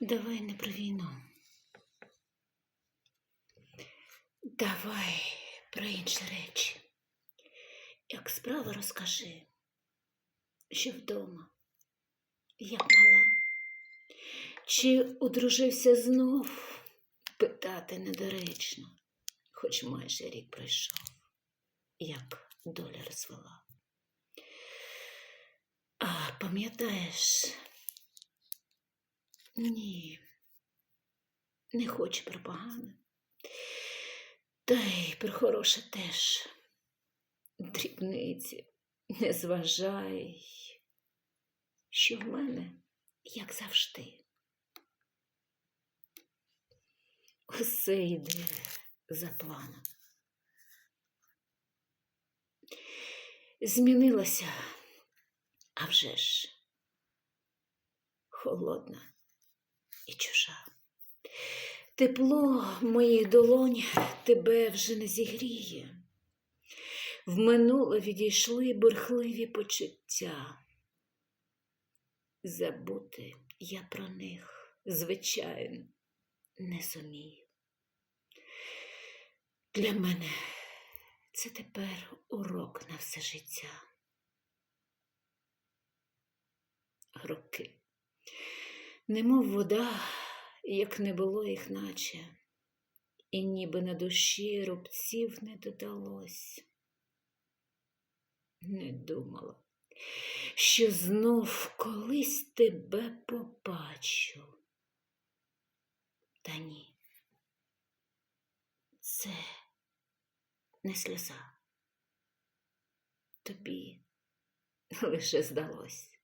Давай не про війну. Давай про інші речі. Як справа розкажи, що вдома, як мала. Чи одружився знов? Питати недоречно, хоч майже рік пройшов, як доля розвела. А пам'ятаєш? Ні, не хочу про погане. Та й про хороше теж. Дрібниці, не зважай, що в мене, як завжди. Усе йде за планом. Змінилася, а вже ж холодна і чужа. Тепло моїх долонь тебе вже не зігріє. В минуле відійшли бурхливі почуття. Забути я про них, звичайно, не зумію. Для мене це тепер урок на все життя. Роки, немов вода, як не було їх наче, і ніби на душі рубців не додалось. Не думала, що знов колись тебе побачу. Та ні, це не сльоза. Тобі лише здалось.